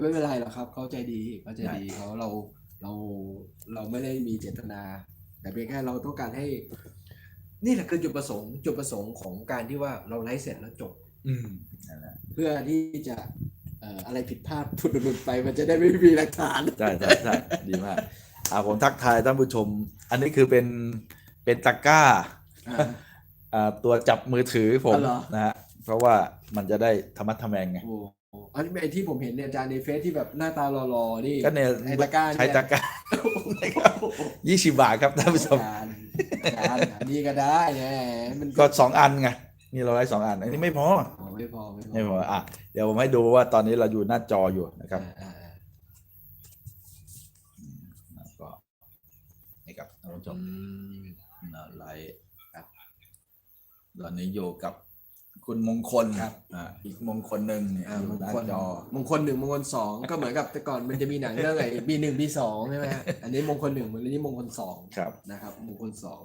ไม่เป็นไรหรอกครับเขาใจดีเขาใจดีเขาเราเราเราไม่ได้มีเจตนา แต่เพียงแค่เราต้องการให้ นี่แหละคือจุดประสงค์ จุดประสงค์ของการที่ว่าเราไลฟ์เสร็จแล้วจบ อืมนั่นแหละเพื่อที่จะเอ่ออะไรผิดพลาดผุดหลุดไปมันจะได้ไม่มีหลักฐาน ใช่ใช่ใช่ดีมากอ่าผมทักทายท่านผู้ชม อันนี้คือเป็นเป็นตะกร้าอ่า อ่าตัวจับมือถือผมอ๋อเหรอ นะฮะ เพราะว่ามันจะได้ธรรมะทแมงไง โอ้โหอันนี้ไอ้ที่ผมเห็นเนี่ยอาจารย์ในเฟซที่แบบหน้าตาหล่อๆนี่ก็เนี่ยไอ้ตะกร้าเนี่ยใช้ตะกร้ายี่สิบบาทครับท่านผู้ชมอาจารย์อาจารย์อันนี้ก็ได้แหมมันก็สองอันไงนี่เราได้สองอัน อันนี้ไม่พออ๋อไม่พอไม่พอไม่พออะเดี๋ยวผมให้ดูว่าตอนนี้เราอยู่หน้าจออยู่นะครับอ่าอ่าแล้วก็นี่ครับท่านผู้ชอืมมนะไลฟ์ครับตอนนี้อยู่กับ คุณมงคลครับอ่าอีกมงคลหนึ่งเนี่ยอ่าอยู่มงหน้าคลจอ มงคลหนึ่งมงคลสองก็เหมือนกับแต่ก่อนมันจะมีหนังเรื่องไอ้บีหนึ่งบีสองใช่ไหมฮะอันนี้มงคลหนึ่งอันนี้มงคลสองครับ นะครับ มงคลสอง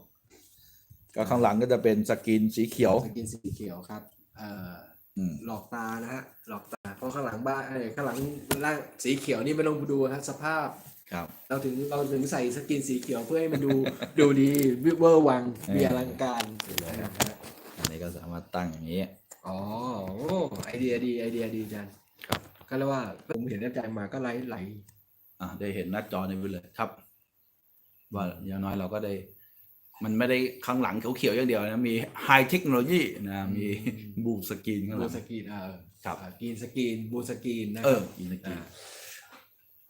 ก็ข้างหลังก็จะเป็นสกรีนสีเขียว สกินสีเขียวครับเอ่ออืมหลอกตานะฮะหลอกตาเพราะข้างหลังบ้านเอ้ยข้างหลังล่างสีเขียวนี่ไม่ต้องดูฮะสภาพ ครับ เราถึงเราถึงใส่สกินสีเขียวเพื่อให้มันดู ดูดีวิเวอร์วังมีอลังการนะฮะอั นนี้ก็สามารถตั้งอย่างนี้ อ๋อโอ้ไอเดียดีไอเดียดีอาจารย์ครับ ก็เรียกว่าผมเห็นอาจารย์มาก็ไหลไหลอ่าได้เห็นหน้าจอในวิเลยครับ ว่าอย่างน้อยเราก็ได้ มันไม่ได้ข้างหลังเขียวๆอย่างเดียวนะ มีไฮเทคโนโลยีนะ มีบูสกรีนข้างหบูลัง สกรีนเออครับ อ่ากรีนสกรีนบูสกรีนนะเออกีนสกรีอ่าน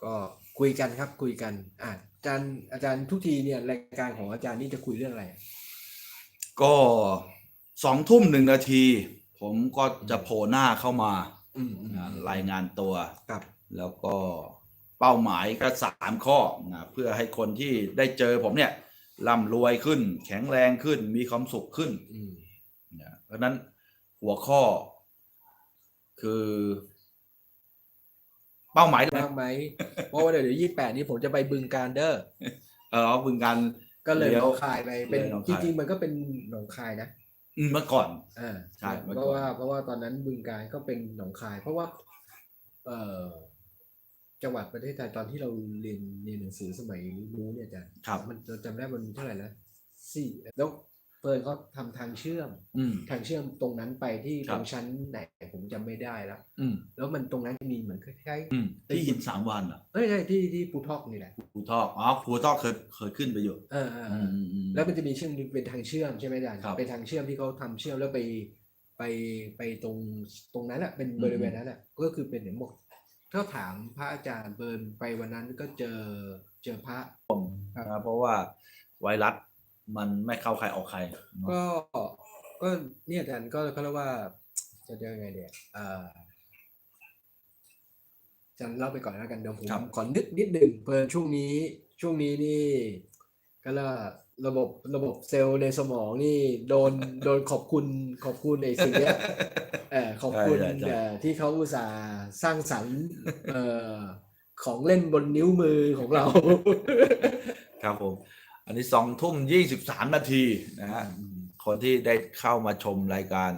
ก็คุยกันครับคุยกันอ่าอาจารย์อาจารย์ทุกทีเนี่ยรายการของอาจารย์นี่จะคุยเรื่องอะไร ก็ สองทุ่มหนึ่งนาที ผมก็จะโผล่หน้าเข้ามาอืมอืมนะรายงานตัวครับแล้วก็เป้าหมายก็สามข้อนะเพื่อให้คนที่ได้เจอผมเนี่ยร่ำรวยขึ้น แข็งแรงขึ้น มีความสุขขึ้นอืมนะเพราะฉะนั้นหัวข้อ คือ เป้าหมายนะมากไหมเพราะว่าเดี๋ยวยี่แปดนี้ผมจะไปบึงการเด้อเออบึงการก็เลยเลี้หยนวองคายไปเป็นเลยหนองจคายริงๆมันก็เป็นหนองคายนะ อืมเมื่อก่อน อ่าใช่เมื่อเพก่อนราะว่าเพราะว่าตอนนั้นบึงการก็เป็นหนองคาย เพราะว่า เอ่อจังหวัดประเทศไทยตอนที่เราเรียนเรียนหนังสือสมัยนู้นเนี่ยอาจารย์ครับ มันเราจำได้มันเท่าไหร่นะสี่แล้ว เฟิร์นเขาทำทางเชื่อม อืม ทางเชื่อมตรงนั้นไปที่ครัตบ รงชั้นไหนผมจำไม่ได้แล้ว อืมแล้วมันตรงนั้นจะมีเหมือนคล้ายอืมที่หินสามวันเหรอะๆเอ้ยใช่ที่ที่ปูทอกนี่แหละภูทอกอ๋อภูทอกเคยเคยขึ้นไปอยู่เออเออเออือมอืมอืม แล้วมันจะมีเชื่อมเป็นทางเชื่อมใช่ไหมอาจารย์ครับเป็นทางเชื่อมที่เขาทำเชื่อมแล้วไปไปไปตรงตรงนั้นแหละเป็นอืมบริเวณนั้นแหละก็คือเป็นเหมือนหมกถ้าถามพระอาจารย์เบิร์นไปวันนั้นก็เจอเจอพระ นะเพราะว่าไวรัส มันไม่เข้าใครออกใครเนอะก็ ก็เนี่ยอาจารย์ก็เขาเรียกว่า จะเรียกยังไงเดียอ่าอาจารย์เล่าไปก่อนแล้วกันเดี๋ยวผมขอนึกนิดหนึ่งเพิ่นช่วงนี้ ช่วงนี้นี่ ก็ละระบบระบบเซลล์ในสมองนี่โดน โดนขอบคุณขอบคุณไอ้สิ่งเนี้ยเออขอบคุณใช่ใช่ใช่ เอ่อที่เขาอุตส่าห์สร้างสรรค์เอ่อของเล่นบนนิ้วมือของเรา ครับผม อันนี้สองทุ่มยี่สิบสามนาทีนะฮะคนที่ได้เข้ามาชมรายการ